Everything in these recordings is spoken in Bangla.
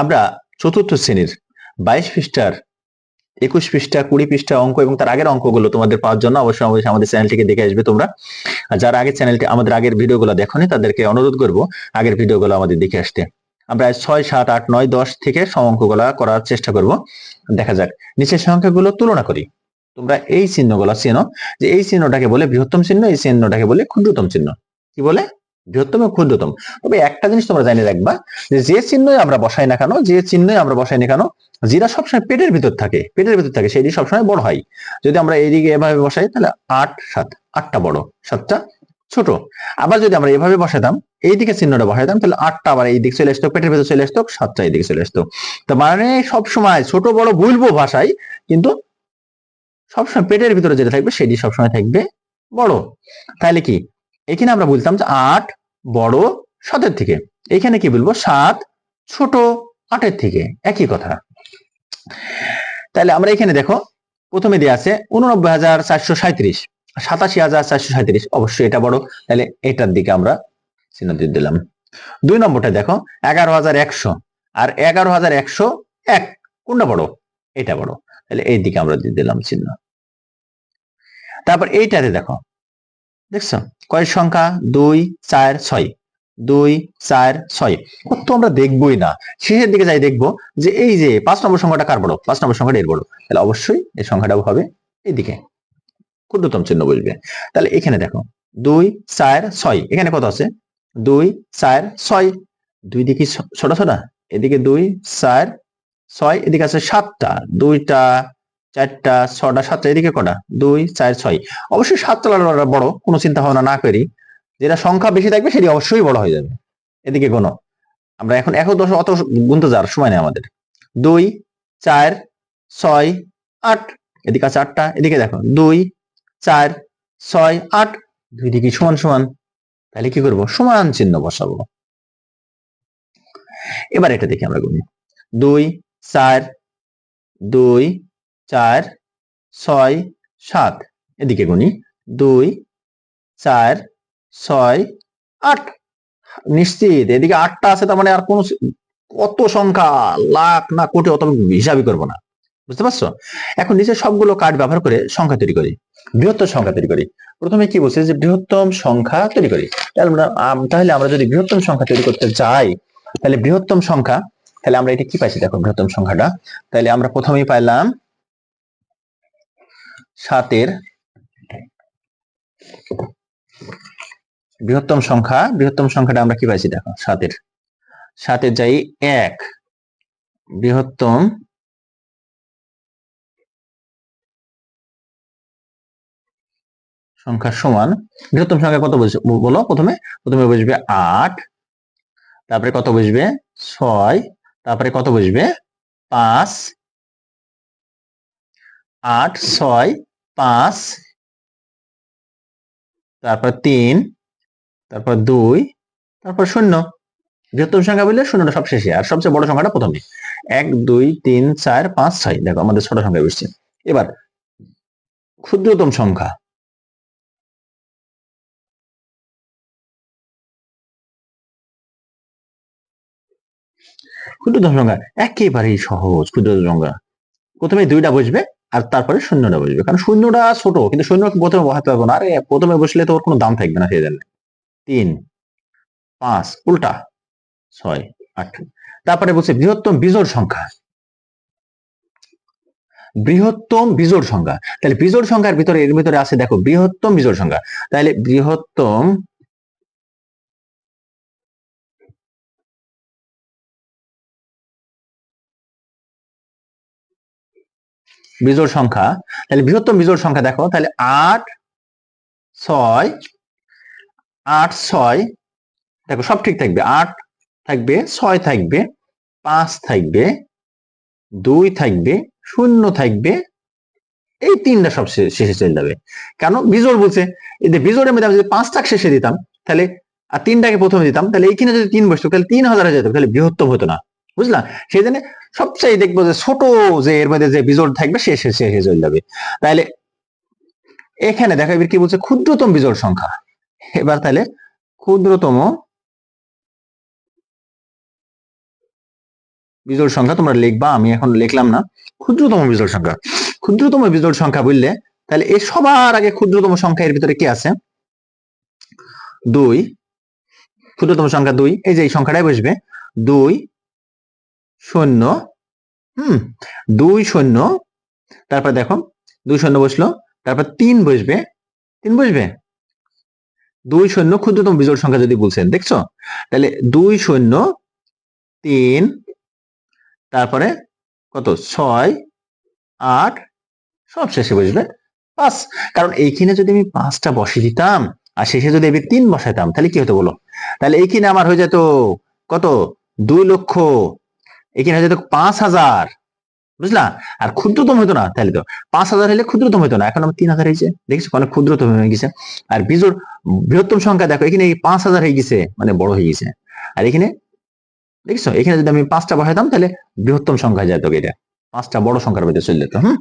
আমরা চতুর্থ শ্রেণির বাইশ পৃষ্ঠার, একুশ পৃষ্ঠা, কুড়ি পৃষ্ঠা অঙ্ক এবং তার আগের অঙ্কগুলো তোমাদের পাওয়ার জন্য অবশ্যই অবশ্যই আমাদের চ্যানেলটিকে দেখে আসবে তোমরা। আর যারা আগের চ্যানেলটি, আমাদের আগের ভিডিওগুলো দেখোনি, তাদেরকে অনুরোধ করব আগের ভিডিওগুলো আমাদের দেখে আসতে। আমরা ছয়, সাত, আট, নয়, দশ থেকে অঙ্কগুলো করার চেষ্টা করব। দেখা যাক, নিচের সংখ্যাগুলো তুলনা করি। তোমরা এই চিহ্নগুলো চেনো, যে এই চিহ্নটাকে বলে বৃহত্তম চিহ্ন, এই চিহ্নটাকে বলে ক্ষুদ্রতম চিহ্ন। কি বলে? বৃহত্তম এবং ক্ষুদ্রতম। তবে একটা জিনিস তোমরা জানিয়ে রাখবা, যে যে চিহ্নই আমরা বসাই না কেন, যে চিহ্নই আমরা বসাই না কেন যেটা সবসময় পেটের ভিতর থাকে, পেটের ভিতর থাকে সেটি সবসময় বড় হয়। যদি আমরা এইদিকে এভাবে বসাই, তাহলে আট, সাত, আটটা বড়, সাতটা ছোট। আবার যদি আমরা এভাবে বসাতাম, এইদিকে চিহ্নটা বসাইতাম, তাহলে আটটা আবার এই দিক চলে আসতো, পেটের ভিতর চলে আসতো, সাতটা এইদিকে চলে আসতো। তো মানে সবসময় ছোট, বড় বলব ভাষায়, কিন্তু সবসময় পেটের ভিতরে যেটা থাকবে, সেটি সবসময় থাকবে বড়। তাহলে কি? এখানে আমরা বলতাম যে আট বড় সাতের থেকে। এখানে কি বলব? সাত ছোট আটের থেকে। একই কথা। তাহলে আমরা এখানে দেখো, প্রথমে দেওয়া আছে উননব্বই হাজার চারশো সাঁত্রিশ সাতাশি হাজার চারশো সাঁত্রিশ অবশ্যই এটা বড়। তাহলে এটার দিকে আমরা চিহ্ন দিয়ে দিলাম। দুই নম্বরটা দেখো, এগারো হাজার একশো। আর এগারো হাজার একশো এক। কোনটা বড়? এটা বড়। তাহলে এই দিকে আমরা দিয়ে দিলাম চিহ্ন। তারপর এইটাতে দেখো দেখছ? কয় সংখ্যা দুই, চার, ছয়। দুই, চার, ছয়। কত আমরা দেখবোই না। শেষের দিকে যাই দেখব যে এই যে পাঁচ নম্বর সংখ্যাটা কার বড়? পাঁচ নম্বর সংখ্যাটা এর বড়। তাহলে অবশ্যই এই সংখ্যাটাও হবে এইদিকে ক্ষুদ্রতম চিহ্ন বসবে। তাহলে এখানে দেখো, দুই, চার, ছয়। এখানে কত আছে? দুই, চার, ছয়। দুই দিকে ছোট ছোট। এদিকে দুই, চার, ছয়। এদিকে আছে সাতটা। দুইটা চারটা, ছটা, সাতটা, এদিকে কটা? দুই, চার, ছয়। অবশ্যই সাতটা লড়া বড়, কোনো চিন্তা ভাবনা না করি। যেটা সংখ্যা বেশি থাকবে, সেটি অবশ্যই বড় হয়ে যাবে। এদিকে কোনো। আমরা এখন এক দশ, অত গুনতে যাওয়ার সময় নেই আমাদের। দুই, চার, ছয়, আট। এদিকে আছে আটটা, এদিকে দেখো। দুই, চার, ছয়, আট। দুই দিকে সমান সমান। তাহলে কি করব? সমান চিহ্ন বসাবো। এবার এটা দেখি আমরা গুনি। দুই, চার, দুই চার, ছয়, সাত। এদিকে গুনি দুই, চার, ছয়, আট। নিশ্চিত, এদিকে আটটা আছে, তার মানে আর কোন কত সংখ্যা? লাখ না কোটি অত হিসাবই করব না। বুঝতে পারছ? এখন নিচে সবগুলো কার্ড ব্যবহার করে সংখ্যা তৈরি করি। বৃহত্তম সংখ্যা তৈরি করি। প্রথমে কি বলছে যে বৃহত্তম সংখ্যা তৈরি করি। তাহলে আমরা যদি বৃহত্তম সংখ্যা তৈরি করতে যাই, তাহলে বৃহত্তম সংখ্যা, তাহলে আমরা এটা কি পাইছি? দেখো, বৃহত্তম সংখ্যাটা। তাহলে আমরা প্রথমেই পাইলাম সাতের বৃহত্তম সংখ্যা, বৃহত্তম সংখ্যাটা আমরা কি পাইছি দেখো, সাতের। সাতের যাই এক, বৃহত্তম সংখ্যা সমান, বৃহত্তম সংখ্যা কত বলো প্রথমে প্রথমে বসবে আট, তারপরে কত বসবে? ছয়, তারপরে কত বসবে? পাঁচ, আট, ছয় পাঁচ, তারপর তিন, তারপর দুই, তারপর শূন্য। বৃহত্তম সংখ্যা বললে শূন্যটা সব শেষে, আর সবচেয়ে বড় সংখ্যাটা প্রথমে। এক, দুই, তিন, চার, পাঁচ, ছয়। দেখো, আমাদের ছোট সংখ্যা বসছে এবার, ক্ষুদ্রতম সংখ্যা। ক্ষুদ্রতম সংখ্যা একেবারেই সহজ, ক্ষুদ্রতম সংখ্যা। প্রথমে দুইটা বসবে আর তারপরে শূন্যটা বসবে। কারণ শূন্যটা ছোট, কিন্তু শূন্য প্রথমে বসাতে পারব না? আরে, প্রথমে বসলে তো ওর কোনো দাম থাকবে না সেই জন্য। তিন, পাঁচ, উল্টা, ছয়, আট। তারপরে বলছে, বৃহত্তম বিজোড় সংখ্যা। বৃহত্তম বিজোড় সংখ্যা। তাহলে বিজোড় সংখ্যার ভিতরে, এর ভিতরে আছে, দেখো, বৃহত্তম বিজোড় সংখ্যা। তাহলে বৃহত্তম বিজোড় সংখ্যা। তাহলে বৃহত্তম বিজোড় সংখ্যা দেখো, তাহলে আট, ছয় আট, ছয়, দেখো সব ঠিক থাকবে। আট থাকবে, ছয় থাকবে, পাঁচ থাকবে, দুই থাকবে, শূন্য থাকবে, এই তিনটা সব শেষে চলে যাবে। কেন? বিজোড় বলছে যে বিজোড়ের মধ্যে আমি যদি পাঁচটা শেষে দিতাম, তাহলে, আর তিনটাকে প্রথমে দিতাম, তাহলে এইখানে যদি তিন বসতো, তাহলে তিন হাজার হয়ে যেত, তাহলে বৃহত্তম হতো না। বুঝলা? সেই জন্য সবচেয়ে দেখব যে ছোট যে এর মধ্যে যে বিজোড় থাকবে, সে শেষে শেষে চলে যাবে। তাহলে এখানে দেখা, এবার কি বলছে? ক্ষুদ্রতম বিজোড় সংখ্যা। এবার তাহলে ক্ষুদ্রতম বিজোড় সংখ্যা তোমরা লিখবা, আমি এখন লিখলাম না। ক্ষুদ্রতম বিজোড় সংখ্যা। ক্ষুদ্রতম বিজোড় সংখ্যা বুঝলে? তাহলে এ সবার আগে ক্ষুদ্রতম সংখ্যা এর ভিতরে কি আছে? দুই। ক্ষুদ্রতম সংখ্যা দুই। এই যে এই সংখ্যাটাই বসবে। দুই শূন্য। হুম, দুই শূন্য। তারপর দেখো, দুই শূন্য বসল। তারপর তিন বসবে। তিন বসবে? দুই শূন্য ক্ষুদ্রতম বিজোড় সংখ্যা যদি বলছেন, দেখছ? তাহলে দুই শূন্য, তিন, তারপরে কত? ছয়, আট, সব শেষে বসবে পাঁচ। কারণ এইখানে যদি আমি পাঁচটা বসে দিতাম, আর শেষে যদি আমি তিন বসাইতাম তাহলে কি হতো বলো? তাহলে এইখানে আমার হয়ে যেত কত? দুই লক্ষ এখানে হয়ে যেত পাঁচ হাজার, বুঝলা? আর ক্ষুদ্রতম হতো না, তাহলে তো। পাঁচ হাজার হলে ক্ষুদ্রতম হতো না, এখন আমার তিন হাজার হয়েছে দেখছ? অনেক ক্ষুদ্রতম হয়ে গেছে। আর বিজোর বৃহত্তম সংখ্যা দেখো, এখানে পাঁচ হাজার হয়ে গেছে মানে বড় হয়ে গেছে। আর এখানে, দেখছ? এখানে যদি আমি পাঁচটা বসাইতাম তাহলে বৃহত্তম সংখ্যা যেত এটা। পাঁচটা বড় সংখ্যার মধ্যে চলে যেত, হম?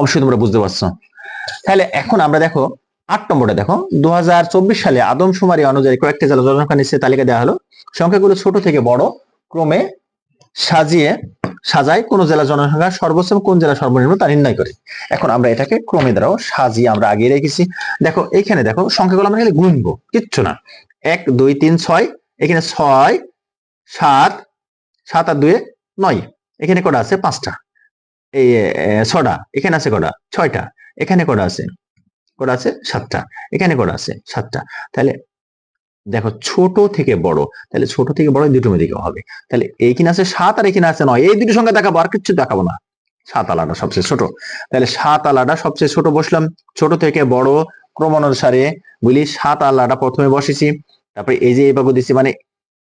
অবশ্যই তোমরা বুঝতে পারছ। তাহলে এখন আমরা দেখো, আট নম্বরে দেখো। দু হাজার চব্বিশ সালে আদমশুমারি অনুযায়ী কয়েকটি জেলা জনসংখ্যা নিশ্চয় তালিকা দেওয়া হলো। সংখ্যাগুলো ছোট থেকে বড়, ক্রমে সাজিয়ে সাজায় কোন জেলা জনসংখ্যা সর্বোচ্চ কোন জেলা সর্বনিম্ন তা নির্ণয় করে। এখন আমরা এটাকে ক্রমে দ্বারাও সাজিয়ে আমরা আগে রেখেছি। দেখো, এখানে দেখো, সংখ্যাগুলো আমরা গুনবো, কিচ্ছু না। এক, দুই, তিন, ছয়, এখানে ছয়, সাত সাত আর দুয়ে নয়। এখানে কটা আছে? পাঁচটা। এই ছটা। এখানে আছে কটা? ছয়টা। এখানে কটা আছে? কটা আছে? সাতটা। এখানে কটা আছে? সাতটা। তাহলে দেখো ছোট থেকে বড়, তাহলে ছোট থেকে বড় দুটো দিকে হবে। তাহলে এইখানে আছে সাত আর এখানে আছে নয়, এই দুটো সংখ্যা দেখাবো, আর কিছু দেখাবো না। সাত আলাদা, সবচেয়ে ছোট। তাহলে সাত আলাদা, সবচেয়ে ছোট বসলাম। ছোট থেকে বড় ক্রম অনুসারে বলি সাত আলাদা, প্রথমে বসেছি। তারপরে এই যে এইভাবে দিচ্ছি মানে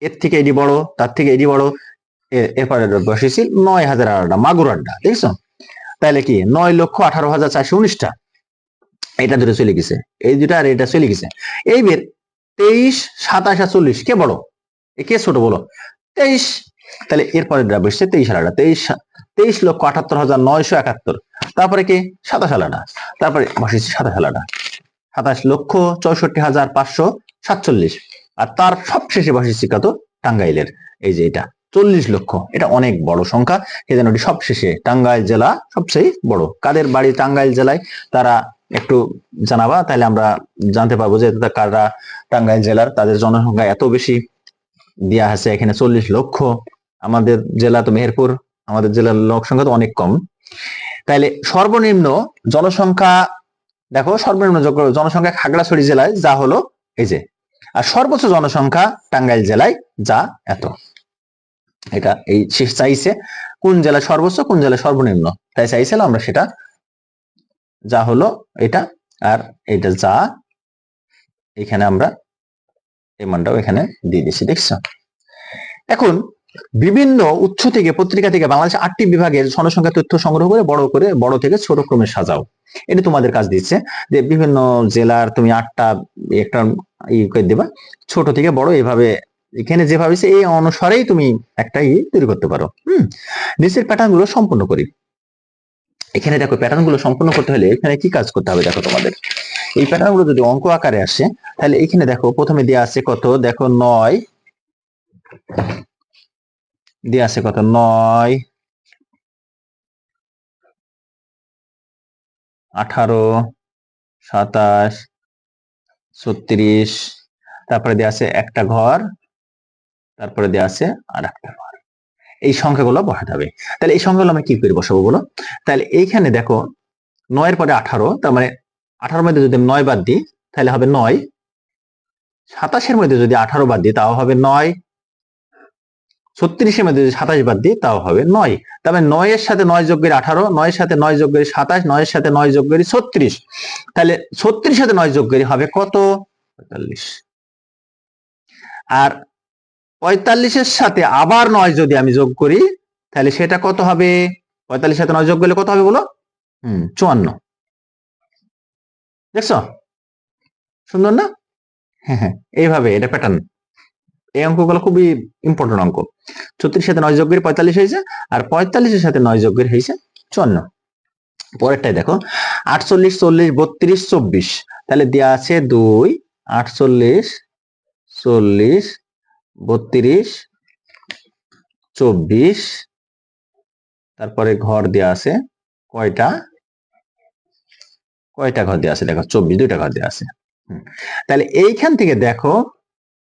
এর থেকে এটি বড়, তার থেকে এটি বড় এরপরে বসেছি নয় হাজার আলাদা, মাগুর আড্ডা, দেখছ? তাহলে কি? নয় লক্ষ আঠারো হাজার চারশো উনিশটা। এটা ধরে চলে গেছে। এই দুটা আর এটা চলে গেছে। এইবার তেইশ, সাতাশ আর চল্লিশ। কে বড় কে ছোট বলো? তেইশ। তাহলে এরপরে ড্রাফ এসছে তেইশ আলাদা। তেইশ তেইশ লক্ষ আটাত্তর হাজার নয়শো একাত্তর। তারপরে কি? সাতাশ আলাদা। তারপরে বসেছে সাতাশ আলাদা। সাতাশ লক্ষ চৌষট্টি হাজার পাঁচশো সাতচল্লিশ। আর তার সবশেষে বসেছে কত? টাঙ্গাইলের। এই যে এটা, চল্লিশ লক্ষ। এটা অনেক বড় সংখ্যা। এই জন্য এটি সবশেষে টাঙ্গাইল জেলা সবচেয়ে বড়। কাদের বাড়ি টাঙ্গাইল জেলায়? তারা একটু জানাবা, তাহলে আমরা জানতে পারব যে তা কারা টাঙ্গাইল জেলার, তাদের জনসংখ্যা এত বেশি দেয়া আছে, এখানে চল্লিশ লক্ষ। আমাদের জেলা তো মেহেরপুর, আমাদের জেলার লোক সংখ্যা তো অনেক কম। তাইলে সর্বনিম্ন জনসংখ্যা, দেখো সর্বনিম্ন জনসংখ্যা খাগড়াছড়ি জেলায় যা হলো এই যে। আর সর্বোচ্চ জনসংখ্যা টাঙ্গাইল জেলায় যা এত। এটা এই চাইছে কোন জেলায় সর্বোচ্চ, কোন জেলায় সর্বনিম্ন। তাই চাইছিল আমরা সেটা যা হলো এটা আর এটা যা, এখানে আমরা এই মানটাও এখানে দিয়ে দিচ্ছি দেখছ? এখন বিভিন্ন উৎস থেকে, পত্রিকা থেকে বাংলাদেশ আটটি বিভাগের জনসংখ্যা তথ্য সংগ্রহ করে বড় করে, বড় থেকে ছোট ক্রমে সাজাও। এটা তোমাদের কাজ দিচ্ছে যে বিভিন্ন জেলার তুমি আটটা একটা ই করে দেবা, ছোট থেকে বড় এভাবে, এখানে যেভাবে এই অনুসারেই তুমি একটা ই তৈরি করতে পারো। হম? নিচের প্যাটার্নগুলো সম্পূর্ণ করি। এখানে দেখো প্যাটার্নগুলো সম্পূর্ণ করতে হলে এখানে কি কাজ করতে হবে দেখো তোমাদের? এই প্যাটার্নগুলো যদি অঙ্ক আকারে আসে, তাহলে এখানে দেখো প্রথমে দেওয়া আছে কত? দেখো নয়। দেওয়া আছে কত? নয়। আঠারো, সাতাশ, ছত্রিশ। তারপরে দেওয়া আছে একটা ঘর। তারপরে দেওয়া আছে আর একটা ঘর। এই সংখ্যাগুলো বসাতে হবে। তাহলে এই সংখ্যাগুলো আমরা কি করে বসাবো বলো? তাহলে এইখানে দেখো নয়ের পরে আঠারো, তার মানে আঠারোর মধ্যে যদি নয় বাদ দিই, তাহলে হবে নয়। সাতাশের মধ্যে যদি আঠারো বাদ দিই, তাও হবে নয়। ছত্রিশের মধ্যে যদি সাতাশ বাদ দিই, তাও হবে নয়। তবে নয়ের সাথে নয় যোগ আঠারো, নয়ের সাথে নয় যোগ সাতাশ, নয়ের সাথে নয় যোগ ছত্রিশ। তাহলে ছত্রিশ সাথে নয় যোগ হবে কত? পঁয়তাল্লিশ। আর পঁয়তাল্লিশের সাথে আবার নয় যদি আমি যোগ করি, তাহলে সেটা কত হবে? পঁয়তাল্লিশ সাথে নয় যোগ করলে কত হবে বলো? হুম, চুয়ান্ন। দেখছ? সুন্দর না? হ্যাঁ হ্যাঁ এইভাবে, এটা প্যাটার্ন এই অঙ্কগুলো খুবই ইম্পর্টেন্ট অঙ্ক। ছত্রিশ সাথে নয় যোগ করে পঁয়তাল্লিশ হয়েছে, আর পঁয়তাল্লিশের সাথে নয় যোগ হয়েছে চুয়ান্ন। পরেরটাই দেখো, আটচল্লিশ, চল্লিশ, বত্রিশ, চব্বিশ। তাহলে দেওয়া আছে দুই, আটচল্লিশ, চল্লিশ বত্রিশ, চব্বিশ, তারপরে ঘর দেওয়া আছে কয়টা? কয়টা ঘর দেওয়া আছে? দেখো, চব্বিশ, দুইটা ঘর দেওয়া আছে। তাহলে এইখান থেকে দেখো,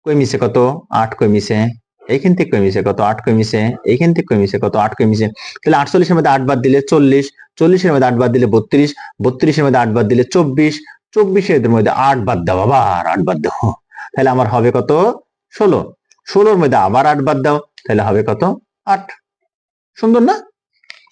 কই কত? আট কই মিশে? এইখান থেকে কই মিশে কত? আট কই মিশে? এইখান থেকে কই মিশে কত? আট কই মিশে? তাহলে আটচল্লিশের মধ্যে আট বাদ দিলে চল্লিশ, চল্লিশের মধ্যে আট বাদ দিলে বত্রিশ, বত্রিশের মধ্যে আট বাদ দিলে চব্বিশ, চব্বিশের মধ্যে আট বাদ দাও আবার, আট বাদ দাও। তাহলে আমার হবে কত? ষোলো। ষোলোর মধ্যে আবার আট বাদ দাও, তাহলে হবে কত? আট। সুন্দর না?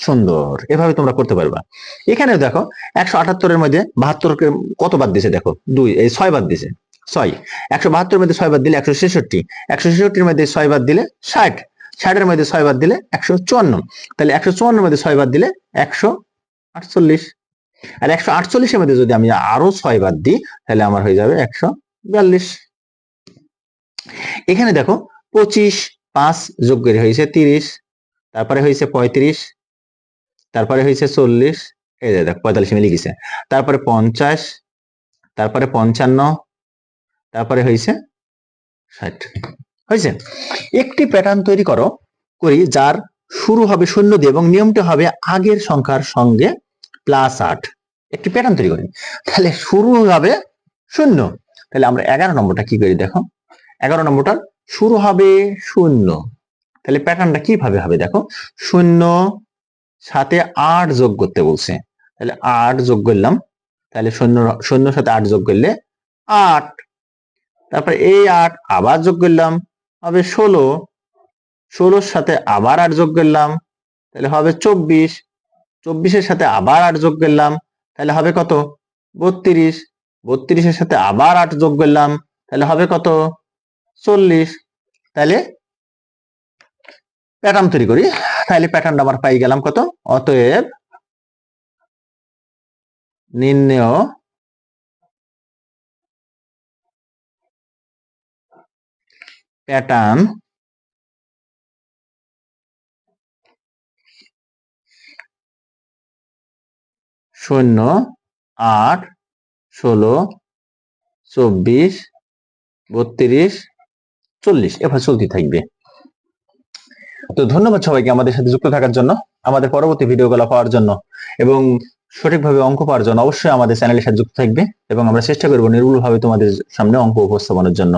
সুন্দর। এভাবে তোমরা করতে পারবা। এখানে দেখো, একশো আটাত্তরের মধ্যে বাহাত্তরকে কত বাদ দিছে দেখো? দুই, এই ছয় বাদ দিছে। ছয়। একশো বাহাত্তর মধ্যে ছয় বাদ দিলে একশো ছেষট্টি। একশো ছেষট্টির মধ্যে ছয় বাদ দিলে ষাট। ষাটের মধ্যে ছয় বাদ দিলে একশো চুয়ান্ন। তাহলে একশো চুয়ান্নর মধ্যে ছয় বাদ দিলে একশো আটচল্লিশ। আর একশো আটচল্লিশের মধ্যে যদি আমি আরও ছয় বাদ দিই, তাহলে আমার হয়ে যাবে একশো বিয়াল্লিশ। এখানে দেখো পঁচিশ, পাঁচ যোগ করে হয়েছে তিরিশ, তারপরে হয়েছে পঁয়ত্রিশ, তারপরে হয়েছে চল্লিশ, এই দেখ পঁয়তাল্লিশ মিলে গেছে। তারপরে পঞ্চাশ, তারপরে পঞ্চান্ন, তারপরে হয়েছে ষাট। হয়েছে? একটি প্যাটার্ন তৈরি করো, করি, যার শুরু হবে শূন্য দিয়ে এবং নিয়মটা হবে আগের সংখ্যার সঙ্গে প্লাস আট। একটি প্যাটার্ন তৈরি করি। তাহলে শুরু হবে শূন্য। তাহলে আমরা এগারো নম্বরটা কি করি দেখো? এগারো নম্বরটার শুরু হবে শূন্য। তাহলে প্যাটার্নটা কীভাবে হবে দেখো? শূন্য সাথে আট যোগ করতে বলছে। তাহলে আট যোগ করলাম। তাহলে শূন্য শূন্য সাথে আট যোগ করলে আট। তারপর এই আট আবার যোগ করলাম, হবে ষোলো। ষোলোর সাথে আবার আট যোগ করলাম, তাহলে হবে চব্বিশ। চব্বিশের সাথে আবার আট যোগ করলাম, তাহলে হবে কত? বত্রিশ। বত্রিশের সাথে আবার আট যোগ করলাম, তাহলে হবে কত? চল্লিশ। তাহলে প্যাটার্ন তৈরি করি। তাহলে প্যাটার্নটা আমার পাই গেলাম কত? অতএব নির্ণেয় প্যাটার্ন শূন্য, আট, ষোলো, চব্বিশ, বত্রিশ চল্লিশ, এভাবে চলতে থাকবে। তো ধন্যবাদ সবাইকে আমাদের সাথে যুক্ত থাকার জন্য, আমাদের পরবর্তী ভিডিও ভিডিওগুলো পাওয়ার জন্য এবং সঠিকভাবে অঙ্ক পাওয়ার জন্য অবশ্যই আমাদের চ্যানেলের সাথে যুক্ত থাকবে এবং আমরা চেষ্টা করব নির্ভুলভাবে তোমাদের সামনে অঙ্ক উপস্থাপনের জন্য।